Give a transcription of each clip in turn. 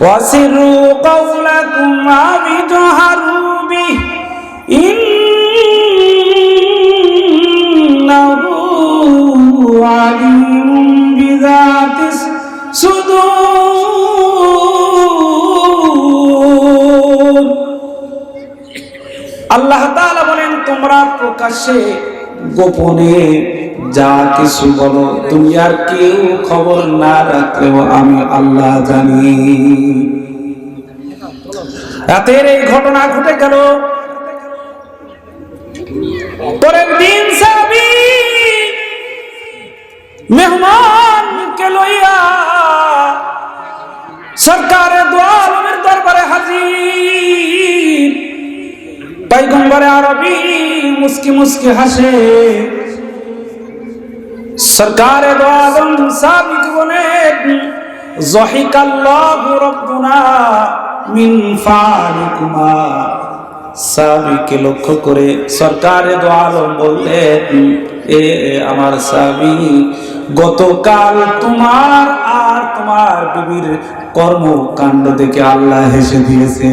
وسروا قولكم أو اجهروا به إنه عليم بذات الصدور আল্লাহ তাআলা বলেন তোমরা প্রকাশ্যে গোপনে যা কিছু বলো, তুমি আর কেউ খবর না রাখলেও আমি আল্লাহ জানি। রাতের এই ঘটনা ঘটে গেল। পরের দিন লইয়া আরবি মুস্কি মুস্কি হাসে। সরকারে দোয়ালম সাবিক বলেন জহিকাল্লাহু রাব্বুনা মিন ফালিকুমা। সাবিকে লক্ষ্য করে সরকারে দোয়ালম বললেন, এ আমার সাবি, গতকাল তোমার আর তোমার বিবির কর্মকাণ্ড দেখে আল্লাহ হেসে দিয়েছে।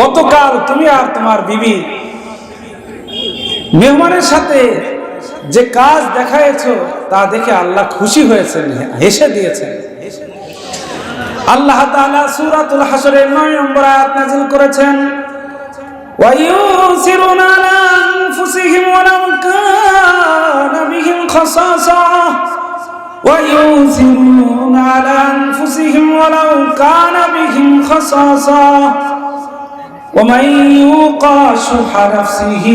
গতকাল তুমি আর তোমার বিবি মেহমানের সাথে যে কাজ দেখায়েছ তা দেখে আল্লাহ খুশি হয়েছেন হেসে দিয়েছেন আল্লাহ তাআলা সূরাতুল হাসরের 9 নম্বর আয়াত নাযিল করেছেন ويؤثرون على أنفسهم ولو كان بهم خصاصة ويؤثرون على أنفسهم ولو كان بهم خصاصة ومن يوق شح نفسه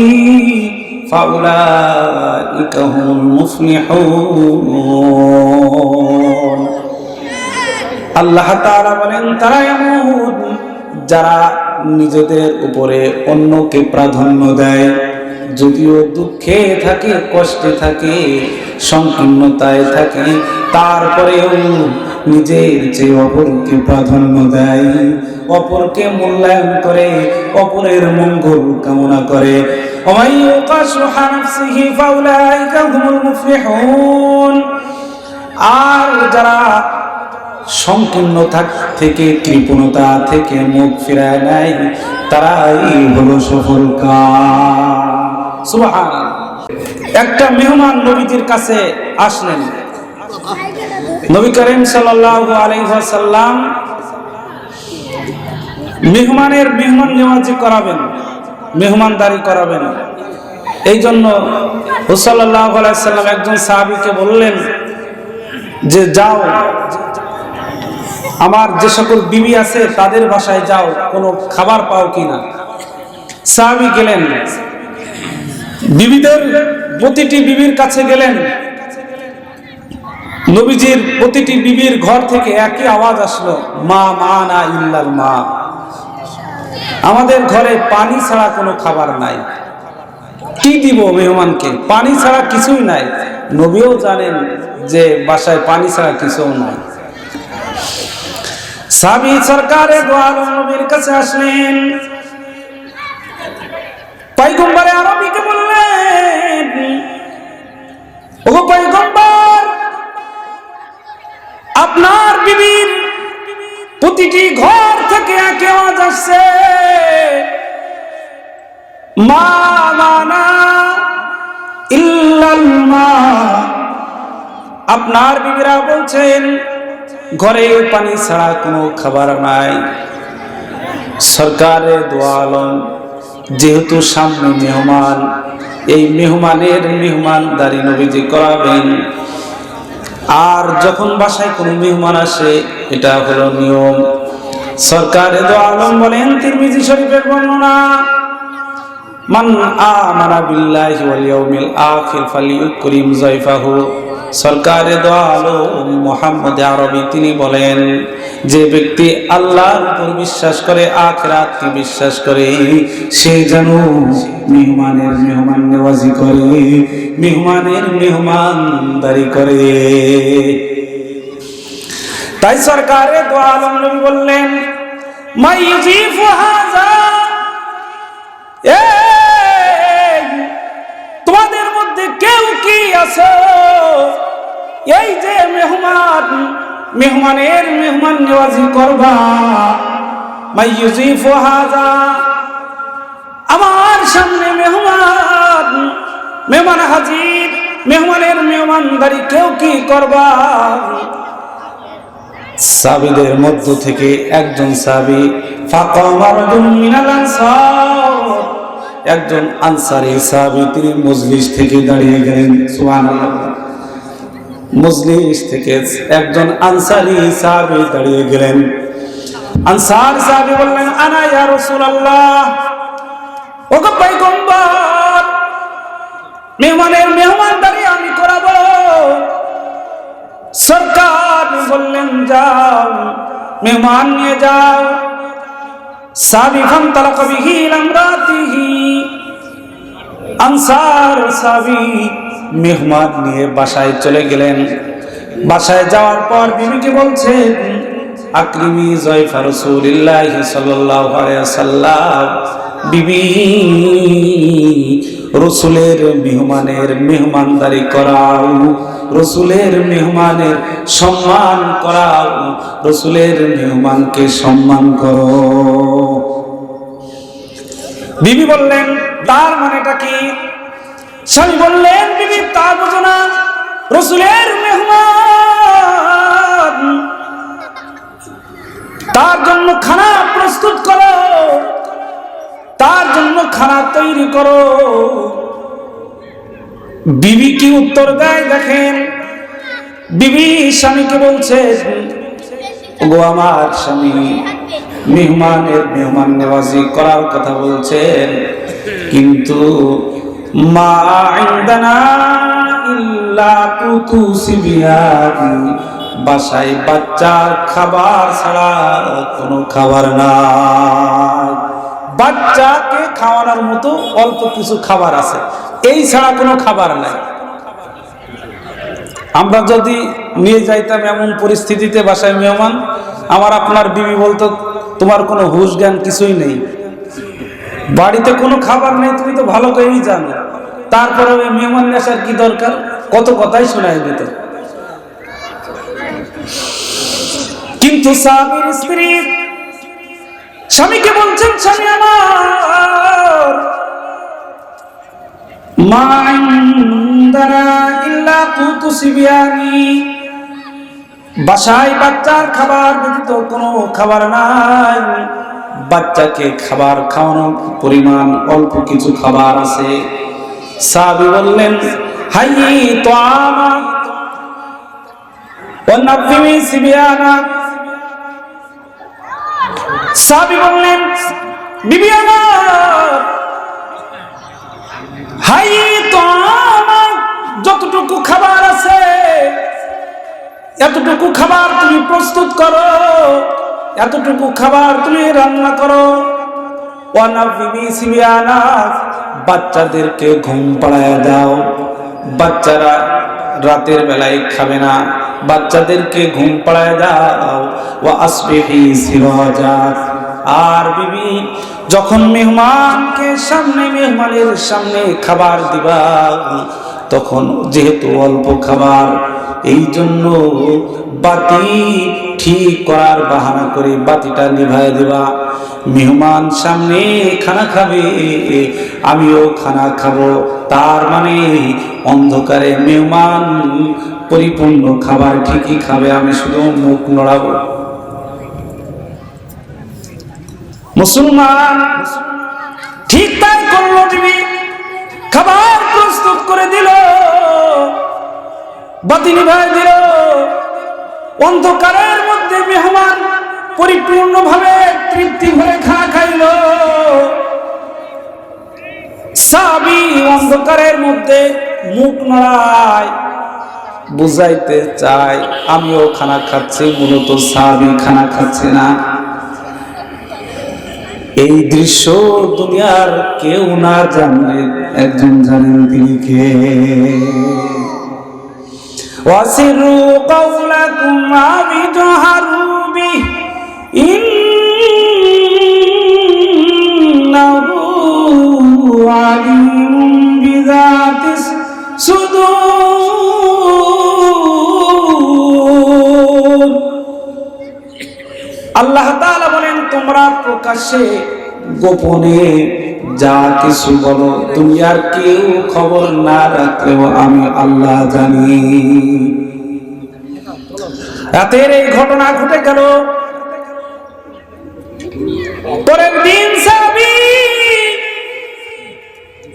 فأولئك هم المفلحون আল্লাহ তাআলা বলেন তারা এমন যারা নিজেদের উপরে অন্যকে প্রাধান্য দেয় যদিও দুঃখে থাকে কষ্টে থাকে সংকীর্ণতায় থাকে তারপরেও নিজের চেয়ে অপরকে প্রাধান্য দেয়, অপরকে মূল্যায়ন করে, অপরের মঙ্গল কামনা করে। আর যারা সংকীর্ণ থেকে কৃপণতা থেকে মুখ ফিরায় নেয়, তারাই হলো সফল কাজ। একটা মেহমান নবীজির কাছে আসলেন। নবী করিম ওয়াসাল্লাম মেহমানের মেহমান নেওয়াজি করাবেন, মেহমানদারি করাবেন। এই জন্য হুসাল্লাহ আলাইসাল্লাম একজন সাহাবিকে বললেন যে, যাও, আমার যে সকল বিবি আছে তাদের বাসায় যাও, কোনো খাবার পাও কিনা সাহাবি গেলেন। বিবিদের প্রতিটি বিবির কাছে গেলেন। নবীজির প্রতিটি বিবির ঘর থেকে একই আওয়াজ আসলো, মা মা না ইল্লাল মা। আমাদের ঘরে পানি ছাড়া কোনো খাবার নাই। কি দিব মেহমানকে? পানি ছাড়া কিছুই নাই। নবীও জানেন যে বাসায় পানি ছাড়া কিছুও নাই। সাবি সরকারে দোয়াল নবীর কাছে আসলেন। পয়গম্বরে প্রতিটি ঘর থেকে একে আওয়াজ আসছে। মা আপনার বিবিরা বলছেন ঘরে পানি ছাড়া কোনো খাবার নাই। সরকারে দোয়ালম যেহেতু সামনে মেহমান, এই মেহমানের মেহমানদারি নবীজি করাবেন। আর যখন বাসায় কোনো মেহমান আসে, এটা হলো নিয়ম। সরকার সরকারে আলম বলেন, তিরমিজি শরীফের বর্ণনা মান আমানা বিল্লাহি ওয়াল ইয়াউমিল আখির ফালিউকরিম যায়ফাহু সরকারে দো আলম মোহাম্মদ আরবি তিনি বলেন যে ব্যক্তি আল্লাহর উপর বিশ্বাস করে আখরাতকে বিশ্বাস করে সে যেন মেহমানের মেহমান নেওয়াজি করে মেহমানের মেহমানদারি করে। তাই সরকারে দো নবী বললেন মাই ইউজিফু এই, তোমাদের মধ্যে কেউ কি আছো? এই যে মেহমান, মেহমানের মেহমান নেওয়াজি করবা। আমার সামনে মেহমান মেহমান হাজির, মেহমানের মেহমানদারি কেউ কি করবা? সাবিদের মধ্য থেকে একজন সাবি একজন আনসারি সাবি তিনি মজলিস থেকে দাঁড়িয়ে গেলেন, সুবহানাল্লাহ। মজলিস থেকে একজন আনসারি সাবি দাঁড়িয়ে গেলেন। আনসার সাবি বললেন, আনা ইয়া রাসূলুল্লাহ, ওগো পয়গম্বর, মেহমানের মেহমানদারি আমি করাবো। সরকার বললেন, যাও, মেহমান নিয়ে যাও। সাবি খান তালাকা বিহি আমরাতিহি আনসার সাবি মেহমান নিয়ে বাসায় চলে গেলেন। বাসায় যাওয়ার পর বিবিকে বলছেন, আকরিমি জয়ফা রসুলিল্লাহ সাল্লাল্লাহু আলাইহি সাল্লাম বিবি রসুলের মেহমানের মেহমানদারি করাও, রসুলের মেহমানের সম্মান করাও, রসুলের মেহমানকে সম্মান করো। বিবি বললেন, তার মানেটা কি? স্বামী বললেন, বিবি, তা বুঝো না, রসুলের মেহমান। তার জন্য খানা প্রস্তুত করো। তার জন্য খানা তৈরি করো। বিবি কি উত্তর দেয় দেখেন? বিবি স্বামীকে বলছে, গো আমার স্বামী, মেহমানের মেহমান নেওয়াজি করার কথা বলছেন, কিন্তু মা বাসায় বাচ্চার খাবার ছাড়া কোনো খাবার নাই। বাচ্চাকে খাওয়ানোর মতো অল্প কিছু খাবার আছে। এই ছাড়া কোনো খাবার নাই। আমরা যদি নিয়ে যাইতাম এমন পরিস্থিতিতে বাসায় মেহমান, আমার আপনার বিবি বলতো, তোমার কোনো হুশ জ্ঞান কিছুই নেই। বাড়িতে কোনো খাবার নেই, তুমি তো ভালো করেই জানো। তারপরে ওই মেহমান নেশার কি দরকার? কত কথাই শোনায় দিত কিন্তু স্বামীর স্ত্রী স্বামীকে বলছেন, স্বামী আমার, মা ইনদানা ইল্লা কুতু বাসায় বাচ্চার খাবার ব্যতীত কোনো খাবার নাই। বাচ্চাকে খাবার খাওয়ানোর পরিমাণ অল্প কিছু খাবার আছে। সাবি বললেন, হাই তো আমার সিবিয়ানা সাবি বললেন, বিবি আমার, হাই তো আমার, যতটুকু খাবার আছে, এতটুকু খাবার তুমি প্রস্তুত করো, এতটুকু খাবার তুমি রান্না করো। সিবিয়ানা, বাচ্চাদেরকে ঘুম পাড়ায় দাও। বাচ্চারা রাতের বেলায় খাবে না। বাচ্চাদেরকে ঘুম পাড়ায় দাও। ও আসবে আর বিবি, যখন মেহমানকে সামনে, মেহমানের সামনে খাবার দিবা, তখন যেহেতু অল্প খাবার এই জন্য বাতি ঠিক করার বাহানা করে বাতিটা নিভায় দেবা। মেহমান সামনে খানা খাবে, আমিও খানা খাব। তার মানে অন্ধকারে মেহমান পরিপূর্ণ খাবার ঠিকই খাবে, আমি শুধু মুখ নড়াবো। মুসলমান ঠিক তাই করল টিভি খাবার প্রস্তুত করে দিল, বাতি নিভাই দিল। অন্ধকারের মধ্যে মেহমান পরিপূর্ণভাবে তৃপ্তি ভরে খা খাইল। সাবি অন্ধকারের মধ্যে মুখ নড়ায়। বুঝাইতে চাই, আমিও খানা খাচ্ছি মূলত সাহাবি খানা খাচ্ছে না। এই দৃশ্য দুনিয়ার কেউ না জানে একজন জানেন তিনি কে। ওয়াসিরু ইন্নাহু সুদূর। আল্লাহ তাআলা বলেন, তোমরা প্রকাশ্যে, গোপনে যা কিছু বলো আর কেউ খবর না রাখলেও আমি আল্লাহ জানি। রাতের এই ঘটনা ঘটে গেল। পরের দিন সাবি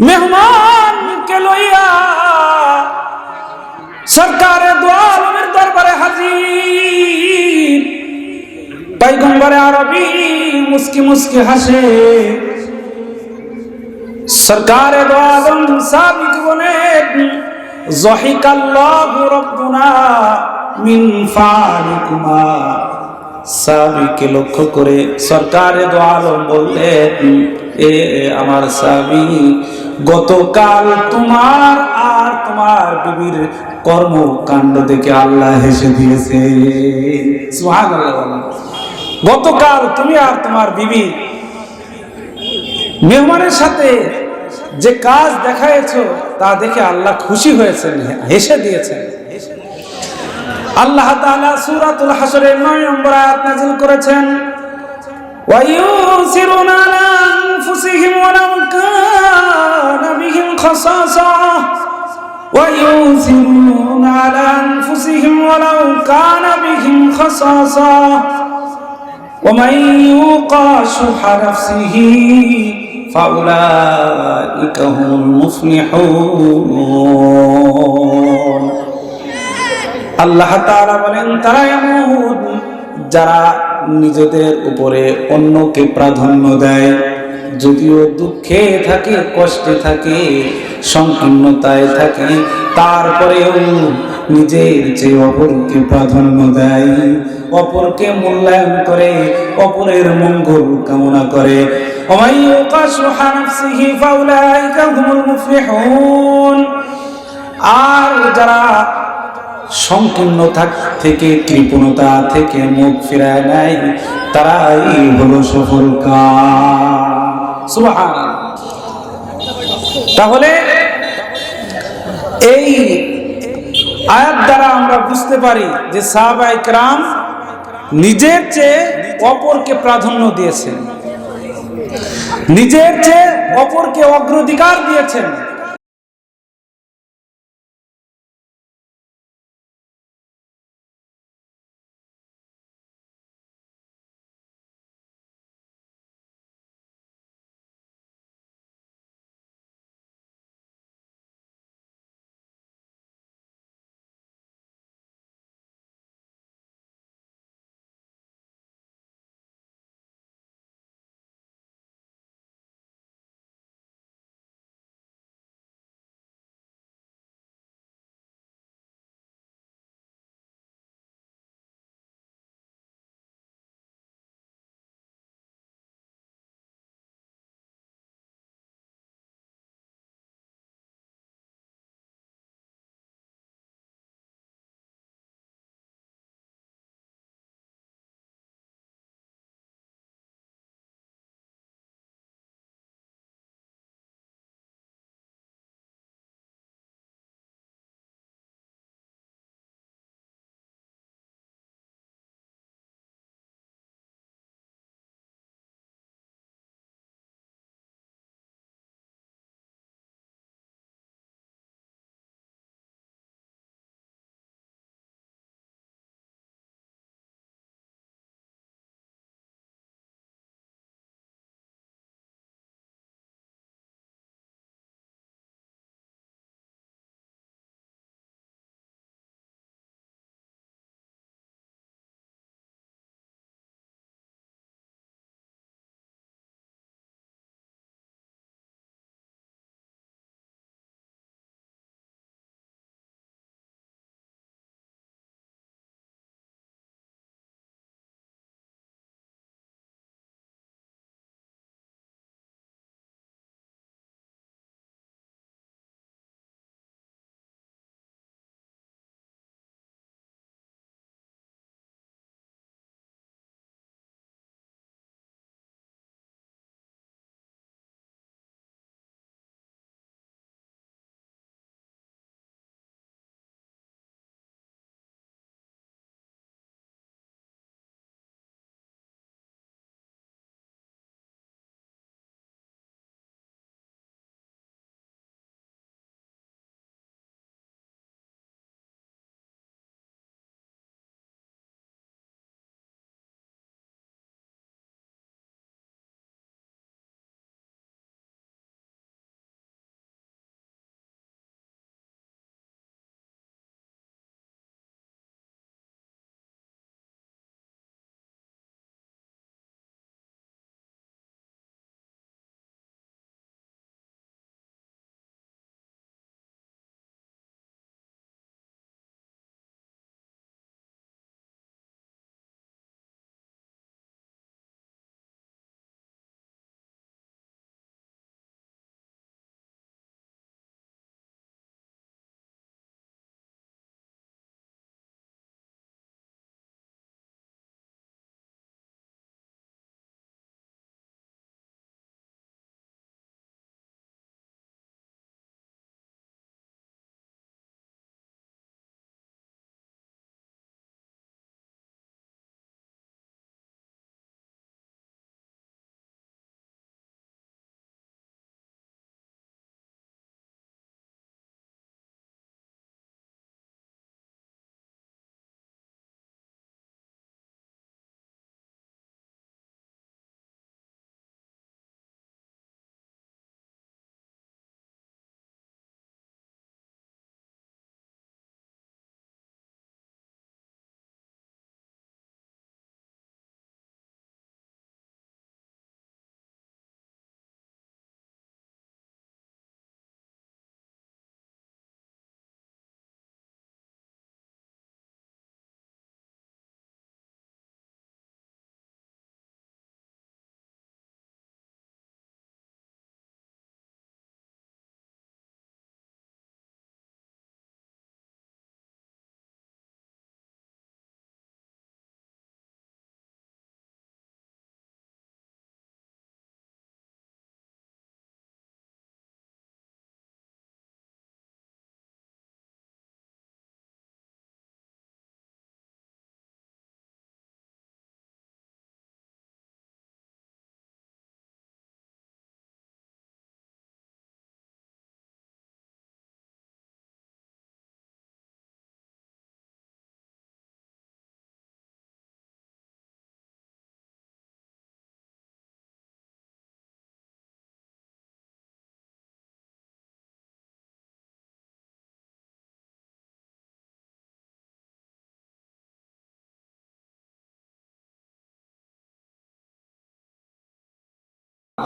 মেহমানকে লইয়া সরকারের দোয়ালমের দরবারে হাজির। পাইগম্বরে আরবি মুস্কি মুস্কি হাসে। সরকারে রাব্বুনা মিন ফালিকুমা। সাবিকে লক্ষ্য করে সরকারে বললেন, এ আমার সাবি, গতকাল তোমার আর তোমার বিবির কর্মকাণ্ড দেখে আল্লাহ হেসে দিয়েছে। গতকাল তুমি আর তোমার বিবি মেহমানের সাথে যে কাজ দেখাইছ তা দেখে আল্লাহ খুশি হয়েছেন, হেসে দিয়েছেন। আল্লাহ তাআলা সূরাতুল হাসরের 9 নম্বর আয়াত নাযিল করেছেন ওয়াইউসিরুনা আলা আনফুসিহিম ওয়ালাউ কানা বিহিম খাসাসা ওয়াইউসিরুনা আলা আনফুসিহিম ওয়ালাউ কানা বিহিম খাসাসা। ومن يوق شح نفسه فأولئك هم المفلحون আল্লাহ তাআলা বলেন তারা এমন যারা নিজেদের উপরে অন্যকে প্রাধান্য দেয় যদিও দুঃখে থাকে কষ্টে থাকে সংকীর্ণতায় থাকে তারপরেও নিজের যে অপরকে প্রাধান্য দেয়, অপরকে মূল্যায়ন করে, অপরের মঙ্গল কামনা করে। আর যারা সংকীর্ণ থেকে কৃপণতা থেকে মুখ ফিরায় নেয়, তারাই হলো সফল কাজ। তাহলে এই আয়াত দ্বারা আমরা বুঝতে পারি যে সাহাবা ক্রাম নিজের চেয়ে অপরকে প্রাধান্য দিয়েছেন। নিজের চেয়ে অপরকে অগ্রাধিকার দিয়েছেন।